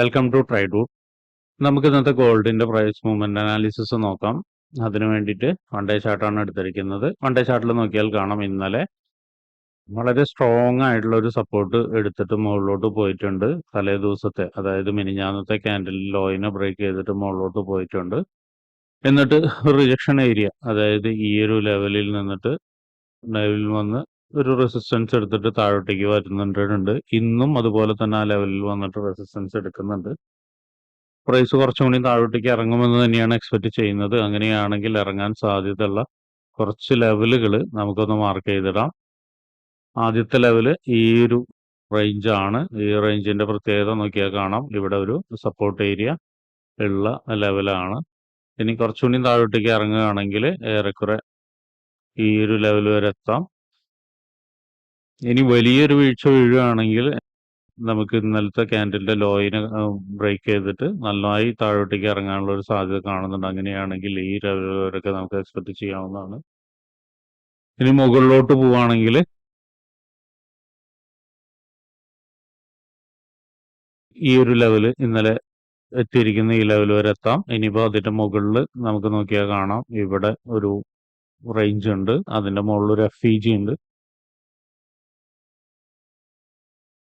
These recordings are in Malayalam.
വെൽക്കം ടു ട്രൈഡൂട്ട് നമുക്ക് ഇന്നത്തെ ഗോൾഡിന്റെ പ്രൈസ് മൂവ്മെന്റ് അനാലിസിസ് നോക്കാം. അതിനു വേണ്ടിയിട്ട് വൺ ഡേ ചാർട്ടാണ് എടുത്തിരിക്കുന്നത്. വൺ ഡേ ചാർട്ടിൽ നോക്കിയാൽ കാണാം ഇന്നലെ വളരെ സ്ട്രോങ് ആയിട്ടുള്ള ഒരു സപ്പോർട്ട് എടുത്തിട്ട് മുകളിലോട്ട് പോയിട്ടുണ്ട്. തലേ ദിവസത്തെ അതായത് മിനിഞ്ഞാന്നത്തെ ക്യാൻഡിൽ ലോയിനെ ബ്രേക്ക് ചെയ്തിട്ട് മുകളിലോട്ട് പോയിട്ടുണ്ട്. എന്നിട്ട് റിജക്ഷൻ ഏരിയ അതായത് ഈ ഒരു ലെവലിൽ നിന്നിട്ട് ലെവലിൽ വന്ന് ഒരു റെസിസ്റ്റൻസ് എടുത്തിട്ട് താഴോട്ടേക്ക് വരുന്നുണ്ട് ഇന്നും അതുപോലെ തന്നെ ആ ലെവലിൽ വന്നിട്ട് റെസിസ്റ്റൻസ് എടുക്കുന്നുണ്ട്. പ്രൈസ് കുറച്ചും കൂടി താഴോട്ടേക്ക് ഇറങ്ങുമെന്ന് തന്നെയാണ് എക്സ്പെക്ട് ചെയ്യുന്നത്. അങ്ങനെയാണെങ്കിൽ ഇറങ്ങാൻ സാധ്യതയുള്ള കുറച്ച് ലെവലുകൾ നമുക്കൊന്ന് മാർക്ക് ചെയ്തിടാം. ആദ്യത്തെ ലെവൽ ഈ ഒരു റേഞ്ചാണ് ഈ റേഞ്ചിന്റെ പ്രത്യേകത നോക്കിയാൽ കാണാം. ഇവിടെ ഒരു സപ്പോർട്ട് ഏരിയ ഉള്ള ലെവലാണ് ഇനി കുറച്ചുകൂടി താഴോട്ടേക്ക് ഇറങ്ങുകയാണെങ്കിൽ ഏറെക്കുറെ ഈ ഒരു ലെവൽ വരെ എത്താം. ഇനി വലിയൊരു വീഴ്ച വീഴുകയാണെങ്കിൽ നമുക്ക് ഇന്നലത്തെ ക്യാൻഡിലിന്റെ ലോയിനെ ബ്രേക്ക് ചെയ്തിട്ട് നന്നായി താഴോട്ടേക്ക് ഇറങ്ങാനുള്ള ഒരു സാധ്യത കാണുന്നുണ്ട്. അങ്ങനെയാണെങ്കിൽ ഈ ലെവലൊക്കെ നമുക്ക് എക്സ്പെക്ട് ചെയ്യാവുന്നതാണ്. ഇനി മുകളിലോട്ട് പോവുകയാണെങ്കിൽ ഈ ഒരു ലെവൽ ഇന്നലെ എത്തിയിരിക്കുന്ന ഈ ലെവൽ വരെ എത്താം. ഇനിയിപ്പോൾ അതിന്റെ മുകളിൽ നമുക്ക് നോക്കിയാൽ കാണാം. ഇവിടെ ഒരു റേഞ്ച് ഉണ്ട്. അതിന്റെ മുകളിൽ ഒരു എഫ് ഇ ജി ഉണ്ട്.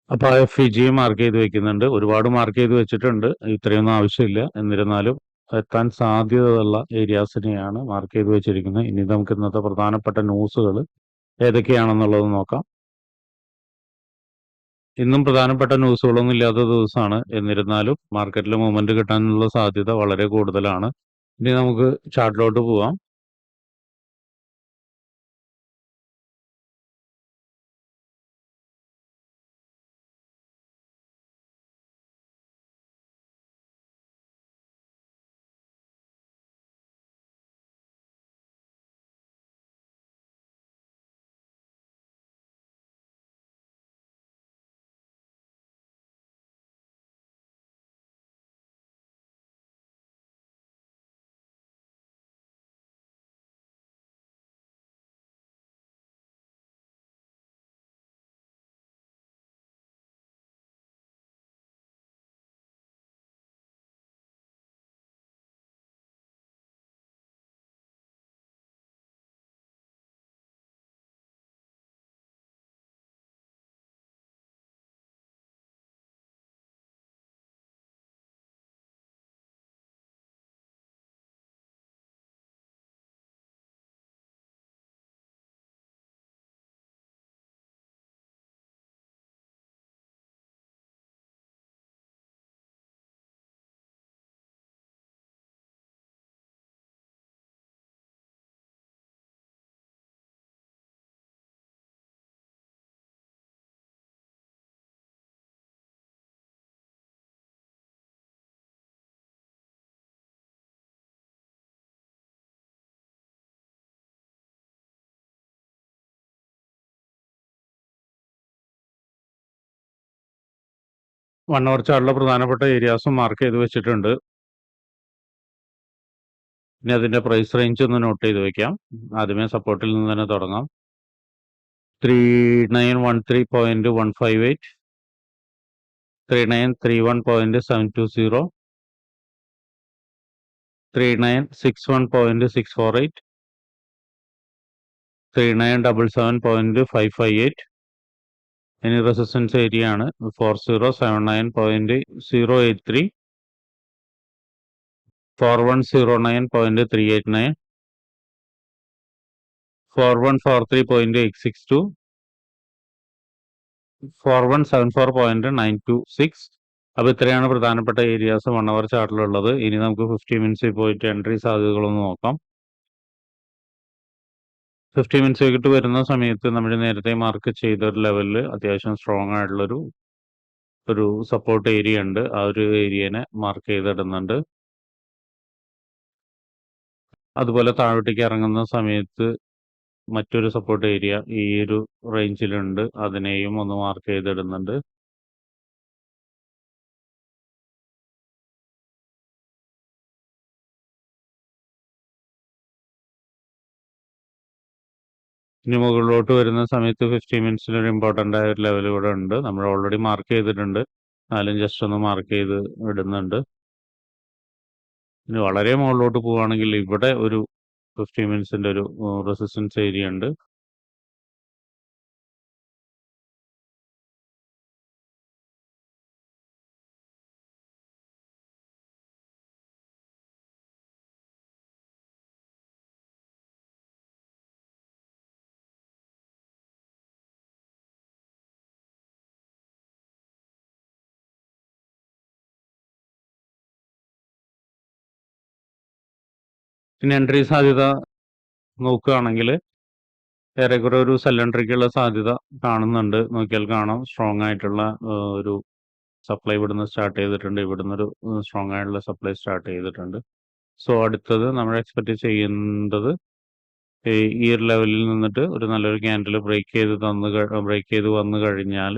അപ്പൊ ആ എഫ് ഇ ജിയും മാർക്ക് ചെയ്ത് വെക്കുന്നുണ്ട്. ഒരുപാട് മാർക്ക് ചെയ്ത് വെച്ചിട്ടുണ്ട്. ഇത്രയൊന്നും ആവശ്യമില്ല. എന്നിരുന്നാലും എത്താൻ സാധ്യതയുള്ള ഏരിയാസിനെയാണ് മാർക്ക് ചെയ്ത് വെച്ചിരിക്കുന്നത്. ഇനി നമുക്ക് ഇന്നത്തെ പ്രധാനപ്പെട്ട ന്യൂസുകൾ ഏതൊക്കെയാണെന്നുള്ളത് നോക്കാം. ഇന്നും പ്രധാനപ്പെട്ട ന്യൂസുകളൊന്നും ഇല്ലാത്ത ദിവസമാണ്. എന്നിരുന്നാലും മാർക്കറ്റിൽ മൂവ്മെന്റ് കിട്ടാനുള്ള സാധ്യത വളരെ കൂടുതലാണ്. ഇനി നമുക്ക് ചാർട്ടിലോട്ട് പോവാം. വൺ അവർ ചാർട്ടിലെ പ്രധാനപ്പെട്ട ഏരിയാസും മാർക്ക് ചെയ്ത് വെച്ചിട്ടുണ്ട്. ഇനി അതിന്റെ പ്രൈസ് റേഞ്ച് ഒന്ന് നോട്ട് ചെയ്ത് വെക്കാം. ആദ്യമേ സപ്പോർട്ടിൽ നിന്ന് തന്നെ തുടങ്ങാം. Three nine one three point one five eight three nine three one point seven two zero three nine six one point six four eight three nine double seven point five five eight ഇനി റെസിസ്റ്റൻസ് ഏരിയ ആണ്. Four zero seven nine point zero eight three four one zero nine point three eight nine four one four three point eight six two four one seven four point nine two six അപ്പോൾ ഇത്രയാണ് പ്രധാനപ്പെട്ട ഏരിയാസ് വൺ അവർ ചാർട്ടിലുള്ളത് ഇനി നമുക്ക് ഫിഫ്റ്റി മിനിറ്റ്സിൽ പോയിട്ട് എൻട്രി സാധ്യതകളൊന്ന് നോക്കാം. ഫിഫ്റ്റി മിനിറ്റ്സ് വൈകിട്ട് വരുന്ന സമയത്ത് നമ്മൾ നേരത്തെ മാർക്ക് ചെയ്ത ഒരു ലെവലിൽ അത്യാവശ്യം സ്ട്രോങ് ആയിട്ടുള്ളൊരു ഒരു സപ്പോർട്ട് ഏരിയ ഉണ്ട്. ആ ഒരു ഏരിയനെ മാർക്ക് ചെയ്തിടുന്നുണ്ട്. അതുപോലെ താഴോട്ടേക്ക് ഇറങ്ങുന്ന സമയത്ത് മറ്റൊരു സപ്പോർട്ട് ഏരിയ ഈ ഒരു റേഞ്ചിലുണ്ട് അതിനെയും ഒന്ന് മാർക്ക് ചെയ്തിടുന്നുണ്ട്. ഇനി മുകളിലോട്ട് വരുന്ന സമയത്ത് ഫിഫ്റ്റി മിനിറ്റ്സിൽ ഒരു ഇമ്പോർട്ടന്റ് ആയ ഒരു ലെവൽ ഇവിടെ ഉണ്ട്. നമ്മൾ ഓൾറെഡി മാർക്ക് ചെയ്തിട്ടുണ്ട്. എന്നാലും ജസ്റ്റ് ഒന്ന് മാർക്ക് ചെയ്ത് ഇടുന്നുണ്ട്. ഇനി വളരെ മുകളിലോട്ട് പോവുകയാണെങ്കിൽ ഇവിടെ ഒരു ഫിഫ്റ്റി മിനിറ്റ്സിന്റെ ഒരു റെസിസ്റ്റൻസ് ഏരിയ ഉണ്ട്. പിന്നെ എൻട്രി സാധ്യത നോക്കുകയാണെങ്കിൽ ഏറെക്കുറെ ഒരു സെല്ലൻട്രിക്കുള്ള സാധ്യത കാണുന്നുണ്ട്. നോക്കിയാൽ കാണാം. സ്ട്രോങ് ആയിട്ടുള്ള ഒരു സപ്ലൈ ഇവിടുന്ന് സ്റ്റാർട്ട് ചെയ്തിട്ടുണ്ട്. ഇവിടുന്ന് ഒരു സ്ട്രോങ് ആയിട്ടുള്ള സപ്ലൈ സ്റ്റാർട്ട് ചെയ്തിട്ടുണ്ട്. സോ അടുത്തത് നമ്മൾ എക്സ്പെക്ട് ചെയ്യുന്നത് ഈ ഈ ഒരു ലെവലിൽ നിന്നിട്ട് ഒരു നല്ലൊരു ക്യാൻഡിൽ ബ്രേക്ക് ചെയ്ത് തന്ന് ബ്രേക്ക് ചെയ്ത് വന്നു കഴിഞ്ഞാൽ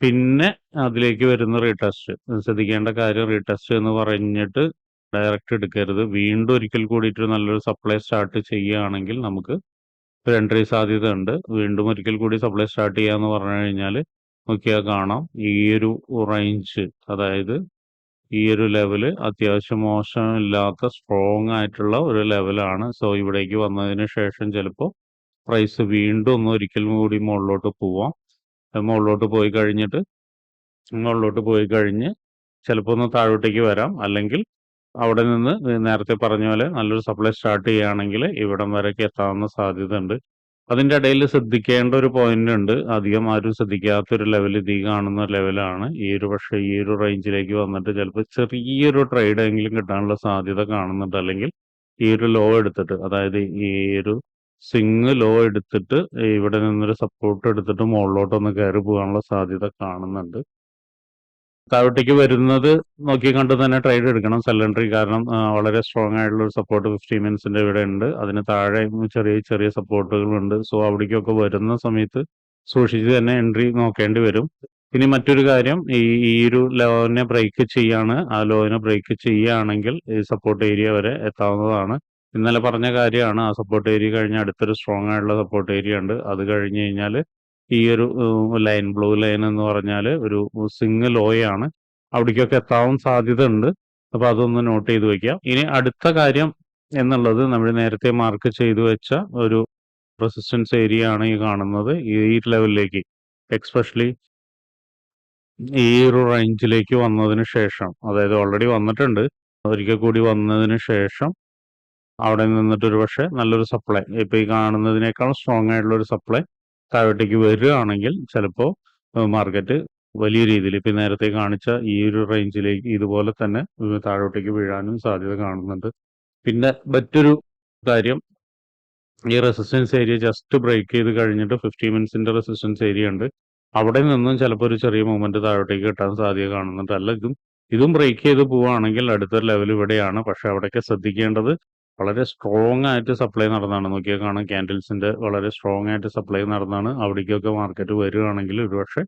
പിന്നെ അതിലേക്ക് വരുന്ന റീടെസ്റ്റ് ശ്രദ്ധിക്കേണ്ട കാര്യം റീടെസ്റ്റ് എന്ന് പറഞ്ഞിട്ട് ഡയറക്റ്റ് എടുക്കരുത്. വീണ്ടും ഒരിക്കൽ കൂടിയിട്ട് നല്ലൊരു സപ്ലൈ സ്റ്റാർട്ട് ചെയ്യുകയാണെങ്കിൽ നമുക്ക് ഒരു എൻട്രി സാധ്യത ഉണ്ട്. വീണ്ടും ഒരിക്കൽ കൂടി സപ്ലൈ സ്റ്റാർട്ട് ചെയ്യാന്ന് പറഞ്ഞു കഴിഞ്ഞാൽ നോക്കിയാൽ കാണാം. ഈ ഒരു റേഞ്ച് അതായത് ഈ ഒരു ലെവൽ അത്യാവശ്യം മോശമില്ലാത്ത സ്ട്രോങ് ആയിട്ടുള്ള ഒരു ലെവലാണ് സോ ഇവിടേക്ക് വന്നതിന് ശേഷം ചിലപ്പോൾ പ്രൈസ് വീണ്ടും ഒന്ന് ഒരിക്കൽ കൂടി മുകളിലോട്ട് പോവാം. മുകളിലോട്ട് പോയി കഴിഞ്ഞിട്ട് മുകളിലോട്ട് പോയി കഴിഞ്ഞ് ചിലപ്പോൾ ഒന്ന് താഴോട്ടേക്ക് വരാം. അല്ലെങ്കിൽ അവിടെ നിന്ന് നേരത്തെ പറഞ്ഞ പോലെ നല്ലൊരു സപ്ലൈ സ്റ്റാർട്ട് ചെയ്യുകയാണെങ്കിൽ ഇവിടം വരെയൊക്കെ എത്താവുന്ന സാധ്യത ഉണ്ട് അതിന്റെ ഇടയിൽ ശ്രദ്ധിക്കേണ്ട ഒരു പോയിന്റ് ഉണ്ട്. അധികം ആരും ശ്രദ്ധിക്കാത്തൊരു ലെവൽ ഇതീ കാണുന്ന ലെവലാണ് ഈ ഒരു പക്ഷേ ഈ ഒരു റേഞ്ചിലേക്ക് വന്നിട്ട് ചിലപ്പോൾ ചെറിയൊരു ട്രേഡ് എങ്കിലും കിട്ടാനുള്ള സാധ്യത കാണുന്നുണ്ട്. അല്ലെങ്കിൽ ഈ ഒരു ലോ എടുത്തിട്ട് അതായത് ഈ ഒരു സിങ് ലോ എടുത്തിട്ട് ഇവിടെ നിന്നൊരു സപ്പോർട്ട് എടുത്തിട്ട് മുകളിലോട്ട് ഒന്ന് കയറി പോകാനുള്ള സാധ്യത കാണുന്നുണ്ട്. താഴോട്ടേക്ക് വരുന്നത് നോക്കി കണ്ട് തന്നെ ട്രേഡ് എടുക്കണം. സെല്ലൻട്രി കാരണം വളരെ സ്ട്രോങ് ആയിട്ടുള്ള ഒരു സപ്പോർട്ട് ഫിഫ്റ്റി മിനിറ്റ്സിന്റെ ഇവിടെ ഉണ്ട്. അതിന് താഴെ ചെറിയ ചെറിയ സപ്പോർട്ടുകളുണ്ട് സോ അവിടേക്കൊക്കെ വരുന്ന സമയത്ത് സൂക്ഷിച്ച് തന്നെ എൻട്രി നോക്കേണ്ടി വരും. ഇനി മറ്റൊരു കാര്യം ഈ ഈ ഒരു ലോവിനെ ബ്രേക്ക് ചെയ്യാണ്. ആ ലോവിനെ ബ്രേക്ക് ചെയ്യുകയാണെങ്കിൽ ഈ സപ്പോർട്ട് ഏരിയ വരെ എത്താവുന്നതാണ്. ഇന്നലെ പറഞ്ഞ കാര്യമാണ് ആ സപ്പോർട്ട് ഏരിയ കഴിഞ്ഞ് അടുത്തൊരു സ്ട്രോങ് ആയിട്ടുള്ള സപ്പോർട്ട് ഏരിയ ഉണ്ട്. അത് കഴിഞ്ഞ് കഴിഞ്ഞാൽ ഈ ഒരു ലൈൻ ബ്ലൂ ലൈൻ എന്ന് പറഞ്ഞാൽ ഒരു സിംഗിൾ ഓയാണ്. അവിടേക്കൊക്കെ എത്താൻ സാധ്യത ഉണ്ട് അപ്പൊ അതൊന്ന് നോട്ട് ചെയ്ത് വെക്കാം. ഇനി അടുത്ത കാര്യം എന്നുള്ളത് നമ്മൾ നേരത്തെ മാർക്ക് ചെയ്തു വെച്ച ഒരു റെസിസ്റ്റൻസ് ഏരിയ ആണ് ഈ കാണുന്നത്. ഈ ലെവലിലേക്ക് എക്സ്പെഷ്യലി ഈ ഒരു റേഞ്ചിലേക്ക് വന്നതിന് ശേഷം അതായത് ഓൾറെഡി വന്നിട്ടുണ്ട്. ഒരിക്കൽ കൂടി വന്നതിന് ശേഷം അവിടെ നിന്നിട്ട് ഒരു പക്ഷേ നല്ലൊരു സപ്ലൈ ഇപ്പൊ ഈ കാണുന്നതിനേക്കാൾ സ്ട്രോങ് ആയിട്ടുള്ള ഒരു സപ്ലൈ താഴോട്ടേക്ക് വരികയാണെങ്കിൽ ചിലപ്പോൾ മാർക്കറ്റ് വലിയ രീതിയിൽ ഇപ്പം നേരത്തെ കാണിച്ച ഈ ഒരു റേഞ്ചിലേക്ക് ഇതുപോലെ തന്നെ താഴോട്ടേക്ക് വീഴാനും സാധ്യത കാണുന്നുണ്ട്. പിന്നെ മറ്റൊരു കാര്യം ഈ റെസിസ്റ്റൻസ് ഏരിയ ജസ്റ്റ് ബ്രേക്ക് ചെയ്ത് കഴിഞ്ഞിട്ട് ഫിഫ്റ്റി മിനിറ്റ്സിന്റെ റെസിസ്റ്റൻസ് ഏരിയ ഉണ്ട്. അവിടെ നിന്നും ചിലപ്പോൾ ഒരു ചെറിയ മൂവ്മെന്റ് താഴോട്ടേക്ക് കിട്ടാൻ സാധ്യത കാണുന്നുണ്ട്. അല്ല ഇതും ഇതും ബ്രേക്ക് ചെയ്ത് പോവുകയാണെങ്കിൽ അടുത്ത ലെവൽ ഇവിടെയാണ്. പക്ഷെ അവിടെയൊക്കെ ശ്രദ്ധിക്കേണ്ടത് വളരെ സ്ട്രോങ് ആയിട്ട് സപ്ലൈ നടന്നാണ്. നോക്കിയാൽ കാണാം ക്യാൻഡിൽസിന്റെ വളരെ സ്ട്രോങ് ആയിട്ട് സപ്ലൈ നടന്നാണ്. അവിടേക്കൊക്കെ മാർക്കറ്റ് വരികയാണെങ്കിൽ ഒരുപക്ഷെ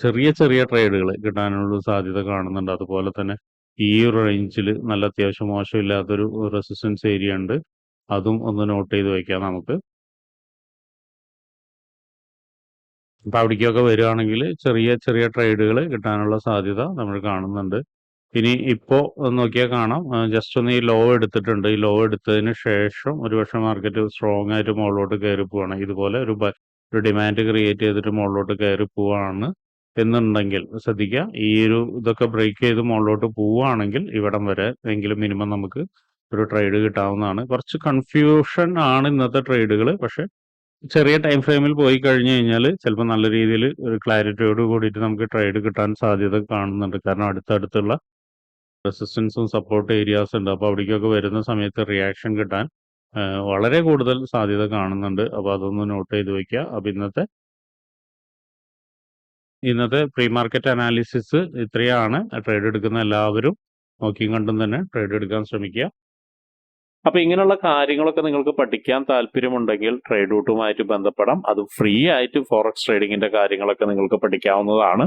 ചെറിയ ചെറിയ ട്രേഡുകൾ കിട്ടാനുള്ള സാധ്യത കാണുന്നുണ്ട്. അതുപോലെ തന്നെ ഈ ഒരു റേഞ്ചിൽ നല്ല അത്യാവശ്യം മോശമില്ലാത്തൊരു റെസിസ്റ്റൻസ് ഏരിയ ഉണ്ട്. അതും ഒന്ന് നോട്ട് ചെയ്ത് വയ്ക്കാം നമുക്ക്. അപ്പൊ അവിടേക്കൊക്കെ വരികയാണെങ്കിൽ ചെറിയ ചെറിയ ട്രേഡുകൾ കിട്ടാനുള്ള സാധ്യത നമ്മൾ കാണുന്നുണ്ട്. ഇനി ഇപ്പോ ഒന്ന് നോക്കിയാൽ കാണാം ജസ്റ്റ് ഒന്ന് ഈ ലോ എടുത്തിട്ടുണ്ട്. ഈ ലോ എടുത്തതിന് ശേഷം ഒരുപക്ഷെ മാർക്കറ്റ് സ്ട്രോങ് ആയിട്ട് മുകളിലോട്ട് കയറി പോവാണ്. ഇതുപോലെ ഒരു ഒരു ഡിമാൻഡ് ക്രിയേറ്റ് ചെയ്തിട്ട് മുകളിലോട്ട് കയറി പോവാണ് എന്നുണ്ടെങ്കിൽ ശ്രദ്ധിക്കുക. ഈ ഒരു ഇതൊക്കെ ബ്രേക്ക് ചെയ്ത് മുകളിലോട്ട് പോവുകയാണെങ്കിൽ ഇവിടം വരെ എങ്കിലും മിനിമം നമുക്ക് ഒരു ട്രേഡ് കിട്ടാവുന്നതാണ്. കുറച്ച് കൺഫ്യൂഷൻ ആണ് ഇന്നത്തെ ട്രേഡുകൾ പക്ഷെ ചെറിയ ടൈം ഫ്രെയിമിൽ പോയി കഴിഞ്ഞു കഴിഞ്ഞാൽ ചിലപ്പോൾ നല്ല രീതിയിൽ ഒരു ക്ലാരിറ്റിയോട് കൂടിയിട്ട് നമുക്ക് ട്രേഡ് കിട്ടാൻ സാധ്യത കാണുന്നുണ്ട്. കാരണം അടുത്തടുത്തുള്ള റെസിസ്റ്റൻസും സപ്പോർട്ട് ഏരിയാസ് ഉണ്ട്. അപ്പോൾ അവിടേക്കൊക്കെ വരുന്ന സമയത്ത് റിയാക്ഷൻ കിട്ടാൻ വളരെ കൂടുതൽ സാധ്യത കാണുന്നുണ്ട്. അപ്പോൾ അതൊന്ന് നോട്ട് ചെയ്ത് വയ്ക്കുക അപ്പോൾ ഇന്നത്തെ ഇന്നത്തെ പ്രീ മാർക്കറ്റ് അനാലിസിസ് ഇത്രയാണ്. ട്രേഡ് എടുക്കുന്ന എല്ലാവരും നോക്കിയും കണ്ടും തന്നെ ട്രേഡ് എടുക്കാൻ ശ്രമിക്കുക. അപ്പൊ ഇങ്ങനെയുള്ള കാര്യങ്ങളൊക്കെ നിങ്ങൾക്ക് പഠിക്കാൻ താല്പര്യമുണ്ടെങ്കിൽ ട്രേഡ് റൂട്ടുമായിട്ട് ബന്ധപ്പെടാം. അത് ഫ്രീ ആയിട്ട് ഫോറക്സ് ട്രേഡിങ്ങിന്റെ കാര്യങ്ങളൊക്കെ നിങ്ങൾക്ക് പഠിക്കാവുന്നതാണ്.